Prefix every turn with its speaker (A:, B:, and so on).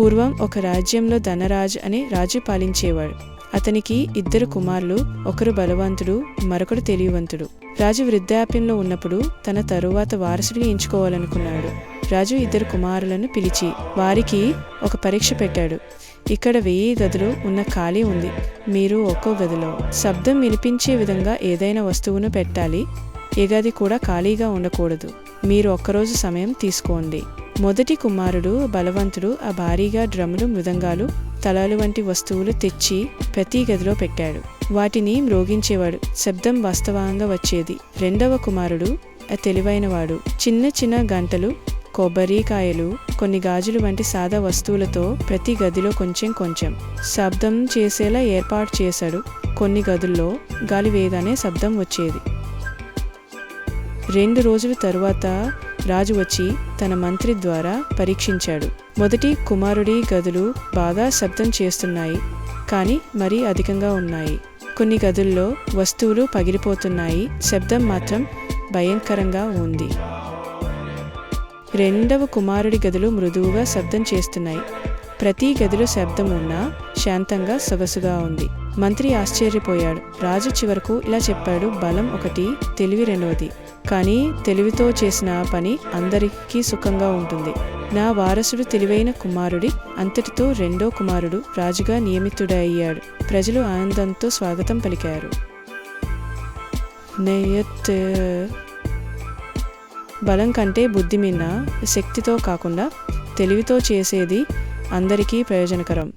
A: పూర్వం ఒక రాజ్యంలో ధనరాజ్ అనే రాజు పాలించేవాడు. అతనికి ఇద్దరు కుమారులు ఒకరు బలవంతుడు మరొకడు తెలియవంతుడు రాజు వృద్ధాప్యంలో ఉన్నప్పుడు తన తరువాత వారసుడిని ఎంచుకోవాలనుకున్నాడు. రాజు ఇద్దరు కుమారులను పిలిచి వారికి ఒక పరీక్ష పెట్టాడు. ఇక్కడ వెయ్యి గదులు ఉన్న ఖాళీ ఉంది. మీరు ఒక్కో గదిలో. శబ్దం వినిపించే విధంగా ఏదైనా వస్తువును పెట్టాలి. ఏ గది కూడా ఖాళీగా ఉండకూడదు. మీరు ఒక్కరోజు సమయం తీసుకోండి. మొదటి కుమారుడు బలవంతుడు ఆ భారీగా డ్రమ్ములు మృదంగాలు తలాలు వంటి వస్తువులు తెచ్చి ప్రతి గదిలో పెట్టాడు. వాటిని మ్రోగించేవాడు. శబ్దం వాస్తవంగా వచ్చేది. రెండవ కుమారుడు ఆ తెలివైనవాడు. చిన్న చిన్న గంటలు కొబ్బరికాయలు కొన్ని గాజులు వంటి సాదా వస్తువులతో ప్రతి గదిలో కొంచెం కొంచెం శబ్దం చేసేలా ఏర్పాటు చేశాడు. కొన్ని గదుల్లో గాలి వేయగానే శబ్దం వచ్చేది. రెండు రోజుల తరువాత రాజు వచ్చి తన మంత్రి ద్వారా పరీక్షించాడు. మొదటి కుమారుడి గదులు బాగా శబ్దం చేస్తున్నాయి కానీ మరీ అధికంగా ఉన్నాయి. కొన్ని గదుల్లో వస్తువులు పగిలిపోతున్నాయి శబ్దం మాత్రం భయంకరంగా ఉంది. రెండవ కుమారుడి గదులు మృదువుగా శబ్దం చేస్తున్నాయి. ప్రతి గదిలో శబ్దం ఉన్నా శాంతంగా సొగసుగా ఉంది. మంత్రి ఆశ్చర్యపోయాడు. రాజు చివరకు ఇలా చెప్పాడు. బలం ఒకటి తెలివి రెండవది. కానీ తెలివితో చేసిన పని అందరికీ సుఖంగా ఉంటుంది. నా వారసుడు తెలివైన కుమారుడి అంతటితో రెండో కుమారుడు రాజుగా నియమితుడయ్యాడు ప్రజలు ఆనందంతో స్వాగతం పలికారు. నెయ్యత్ బలం కంటే బుద్ధి మీద శక్తితో కాకుండా తెలివితో చేసేది అందరికీ ప్రయోజనకరం.